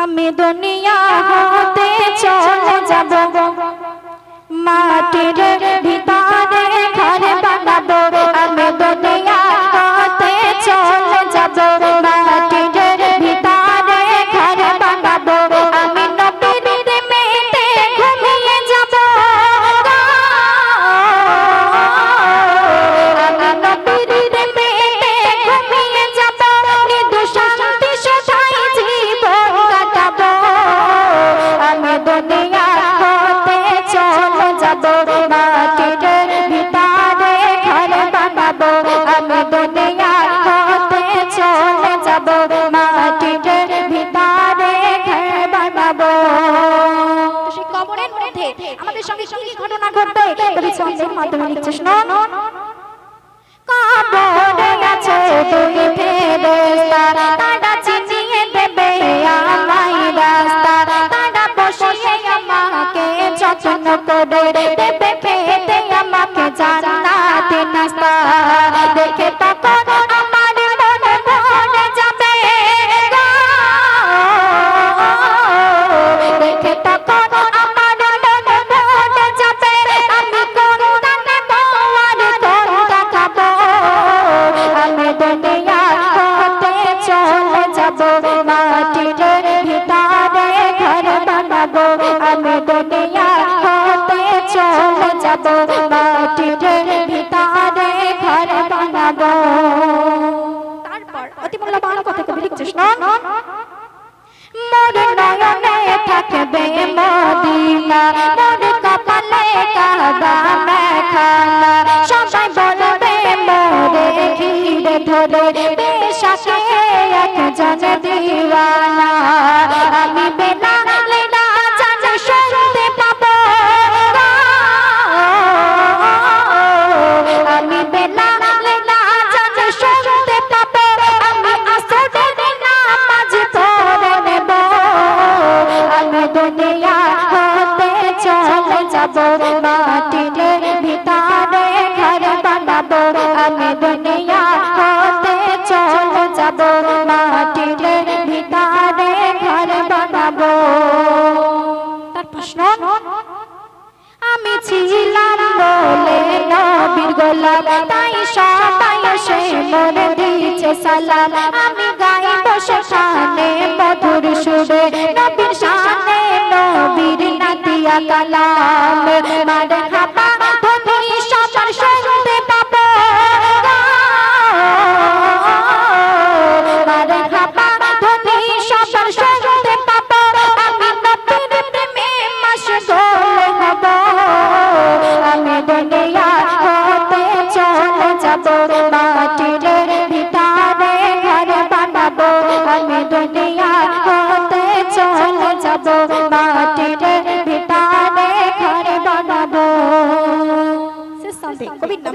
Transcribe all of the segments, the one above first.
আমি দুনিয়া হতে চলে যাব। মাটির আমাদের সঙ্গে কি ঘটনা ঘটবে? কবি ছন্দের মাধ্যমে লিখছে শুনুন কবরে গেছে তুমি ফেরেশতা তারা চিনিয়ে দেবে আমায় রাস্তা। তারা বসিয়ে আমাকে যত্ন করে দেবে খেতে আমাকে জান্নাতে ভিতরে ঘর বানাবো, আমি দুনিয়া হতে চলে যাব, মাটির ভিতরে ঘর বানাবো। তারপর অতি মূল্যবান কথা কবি লিখছে শুনুন মোর নয়নে থাকবে মদিনা, মোর কপালে কাবা মেখানা, সবাই বলবে মোরে ঘিরে ধরে যাব মাটির ভিতরে ঘর বানাবো আমি দুনিয়া হতে চলে যাব। মাটির ভিতরে ঘর বানাবো আমি ছিলাম বলে নবীর গোলাম, তাই সবাই এসে মনে দিয়েছে সালাম। আমি গাইব সেখানে মধুর সুরে নাতিয়া কালাম মারে হাবা ধ্বনি সবার শুনতে পাবো মারে হাবা ধ্বনি সবার শুনতে পাবো আমি নবীর প্রেমে মশগুল হব। আমি দুনিয়া হতে চলে যাব। মাটির ভিতরে ঘর বানাবো। আমি দুনিয়া হতে চলে যাব। মাটির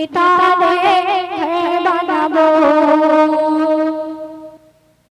হতে